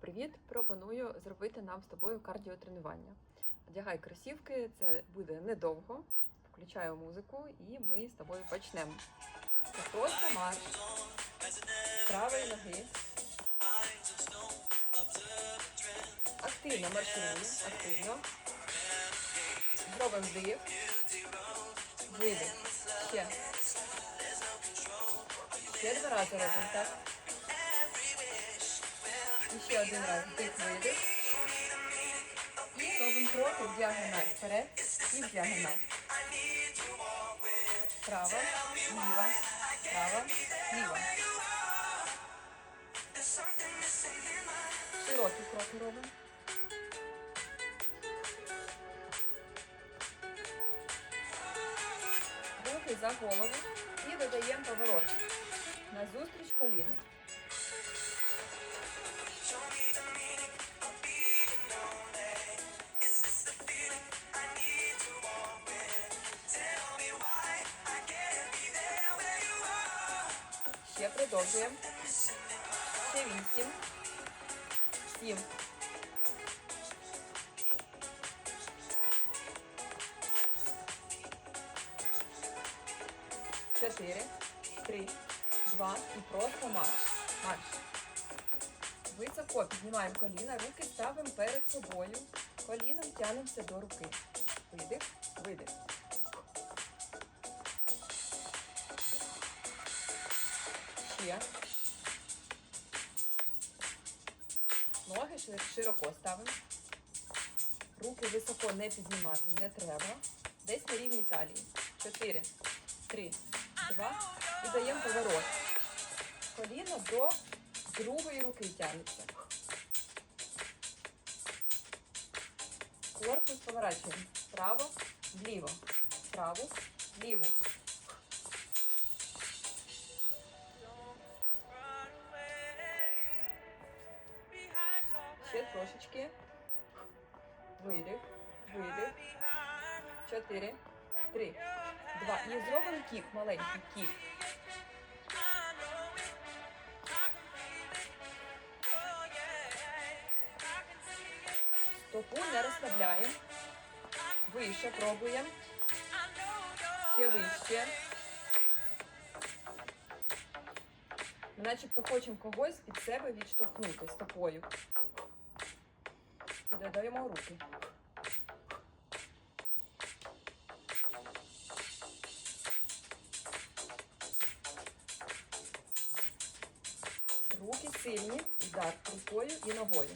привіт! Пропоную зробити нам з тобою кардіотренування. Одягай кросівки, це буде недовго. Включаю музику і ми з тобою почнемо. Просто марш правої ноги. Активно маршируємо, активно. Зробимо вдих. Видих. Ще. Ще два рази робимо так. Ще один раз вдих видих. І робимо кроки в діагональ. Вперед і в діагональ. Право, ліва, право, ліва. Широкі кроки робимо. Руки за голову і додаємо поворот. Назустріч коліну. Ще продовжуємо. Ще вісім. Сім. Чотири, три, два і просто марш. Марш. Високо піднімаємо коліна, руки ставимо перед собою. Коліном тянемося до руки. Видих, видих. Ще. Ноги широко ставимо. Руки високо не піднімати не треба. Десь на рівні талії. Чотири, три, два. І даємо поворот. Коліно до другої руки тягнеться. Корпус поворачуємо. Вправо, вліво. Вправо, вліво. Трошечки. Видих, видих. Чотири, три, два. І зробимо кік, маленький кік. Стопу не розслабляємо. Вище пробуємо. Ще вище. Ми начебто хочемо когось від себе відштовхнути стопою. І додаємо руки. Руки сильні, удар рукою і ногою.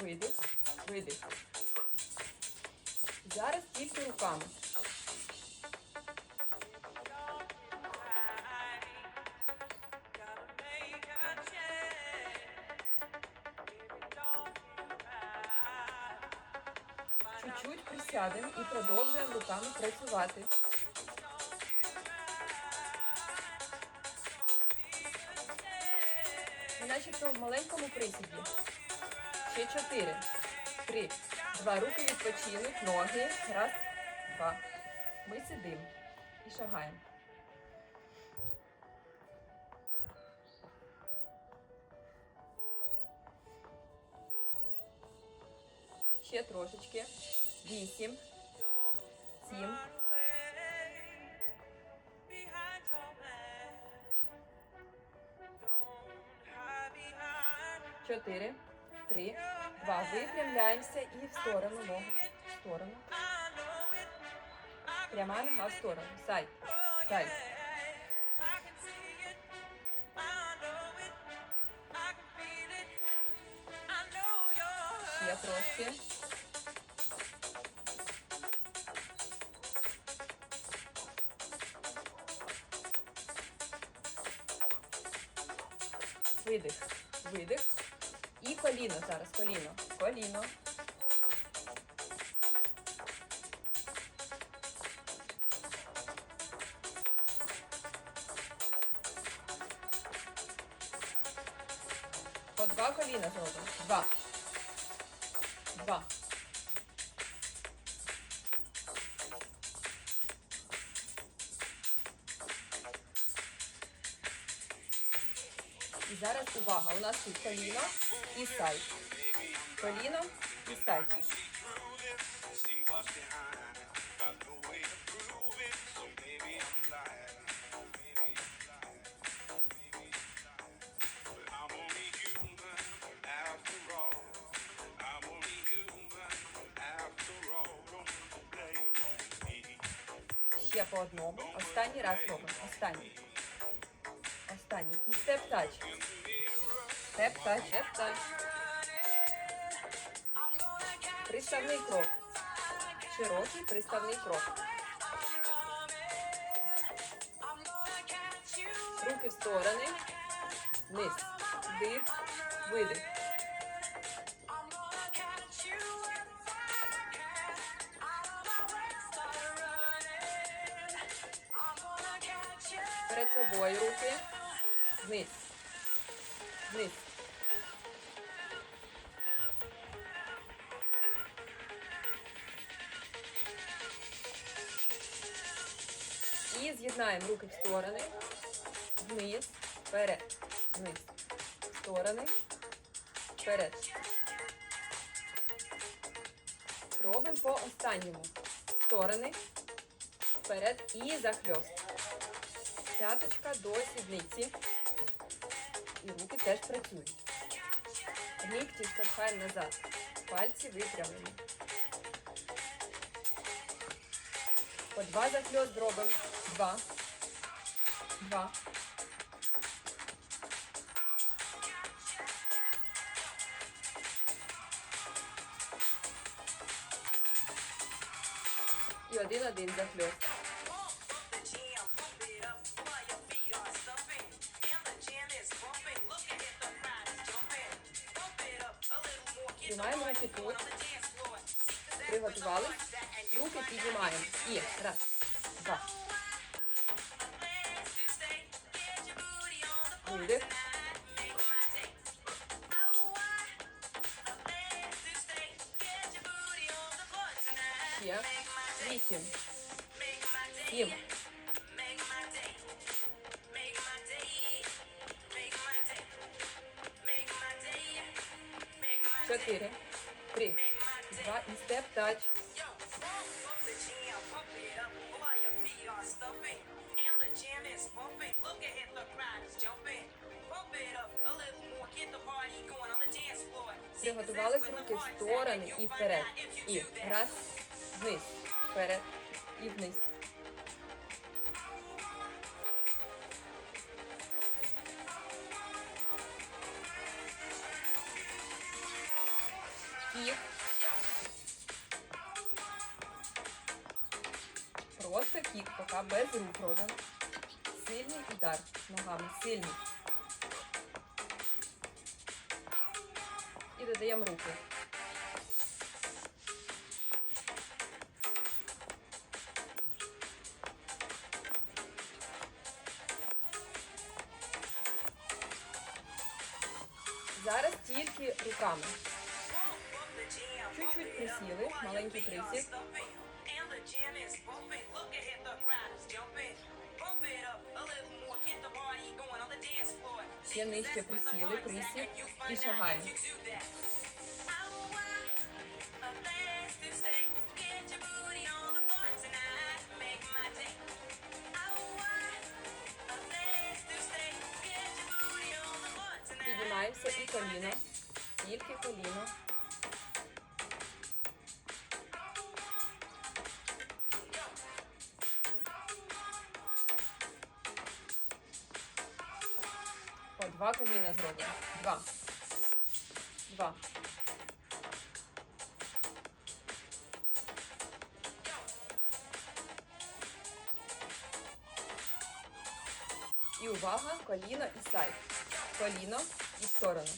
Видих, видих. Зараз тільки руками. Чуть-чуть і продовжуємо руками працювати. Начебто в маленькому присіді. Ще чотири. Три. Два. Руки відпочинуть. Ноги. Раз, два. Ми сидимо і шагаємо. Ще трошечки. Вісім. Сім. Чотири. Три. Два. Випрямляємося і в сторону ногу. В сторону. Пряма нога в сторону. Сайд. Сайд. Ще трошки. Видих. Видих. І коліно зараз. Коліно. Коліно. По два коліна зробимо. Два. Два. Зараз увага. У нас тут коліно. і сайд. Коліно і сайд. Ще по одному. Останній раз робимо. Останній. Останній. І степ-тач. Степ-тач, степ-тач. Приставний крок. Широкий приставний крок. Руки в сторони. Вниз. Вдих. Видих. Перед собою руки. Вниз. Вниз. І з'єднаємо руки в сторони. Вниз. Вперед. Вниз. В сторони. Вперед. Робимо по останньому. Сторони. Вперед і захльост. П'яточка до сідниці. І руки теж працюють. Нігті штовхаємо назад. Пальці випрямлені. По два захльост зробимо. Два. Два. І один-один захльост. Приготувались. Руки піднімаємо. І раз, два. Видих. Ще. Вісім. Сім. Чотири. Три. Два. І степ тач. Приготувались руки в сторони і вперед. І раз, вниз, вперед і вниз. Кік, поки без рук робимо. Сильний удар ногами, сильний. І додаємо руки. Зараз тільки руками. Чуть-чуть присіли, маленький присід. Ще нижче присіли, присід і шагаємо. Піднімаємося і коліно. Тільки коліно. Два коліна зробимо. Два. Два. І увага, коліно і сайд. Коліно і сторону.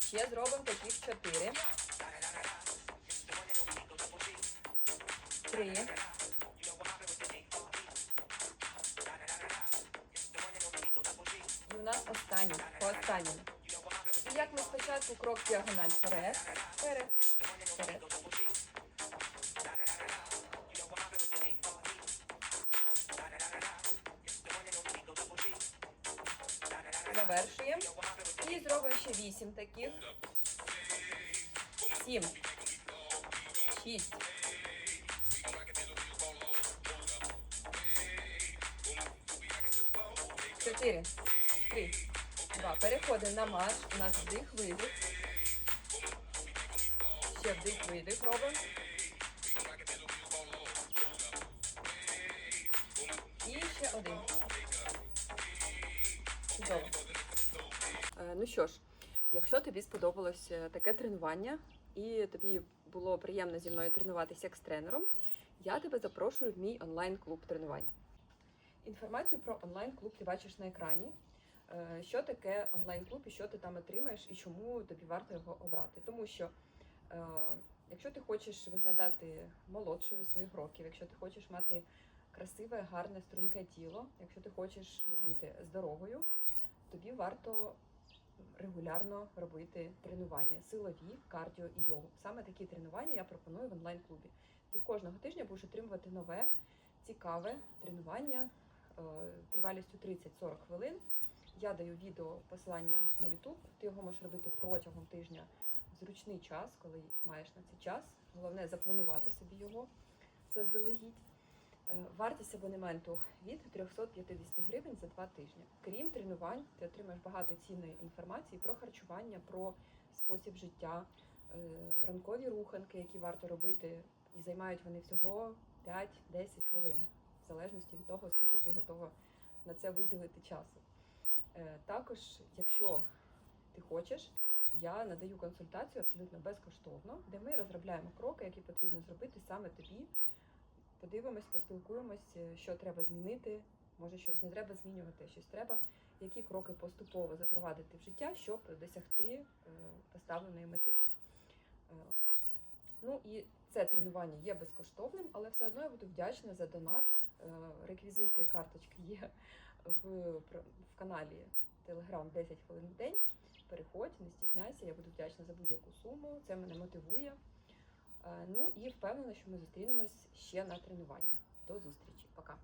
Ще зробимо таких чотири. Ну, є. І у нас останній. По останньому. І як ми спочатку крок діагональ вперед, вперед, вперед. Завершуємо. І зробимо ще вісім таких. 7. 6. 4. 3. 2. Переходимо на марш. У нас вдих, видих. Ще вдих, видих робимо. І ще один. Е, Ну що ж, якщо тобі сподобалось е, таке тренування і тобі було приємно зі мною тренуватися як з тренером, я тебе запрошую в мій онлайн-клуб тренувань. Інформацію про онлайн-клуб ти бачиш на екрані. Е, Що таке онлайн-клуб і що ти там отримаєш, і чому тобі варто його обрати? Тому що е, якщо ти хочеш виглядати молодшою своїх років, якщо ти хочеш мати красиве, гарне, струнке тіло, якщо ти хочеш бути здоровою, тобі варто регулярно робити тренування, силові, кардіо і йогу. Саме такі тренування я пропоную в онлайн-клубі. Ти кожного тижня будеш отримувати нове, цікаве тренування тривалістю 30-40 хвилин. Я даю відео посилання на YouTube. Ти його можеш робити протягом тижня в зручний час, коли маєш на це час. Головне запланувати собі його заздалегідь. Е, Вартість абонементу від 350 гривень за два тижні. Крім тренувань, ти отримаєш багато цінної інформації про харчування, про спосіб життя, е, ранкові руханки, які варто робити, і займають вони всього 5-10 хвилин, в залежності від того, скільки ти готова на це виділити часу. Е, Також, якщо ти хочеш, я надаю консультацію абсолютно безкоштовно, де ми розробляємо кроки, які потрібно зробити саме тобі. Подивимось, поспілкуємось, е, що треба змінити, може щось не треба змінювати, щось треба, які кроки поступово запровадити в життя, щоб досягти е, поставленої мети. Ну і це тренування є безкоштовним, але все одно я буду вдячна за донат. Е, Реквізити карточки є в, в каналі Telegram 10 хвилин в день. Переходь, не стісняйся, я буду вдячна за будь-яку суму. Це мене мотивує. Е, Ну і впевнена, що ми зустрінемось ще на тренуваннях. До зустрічі. Пока.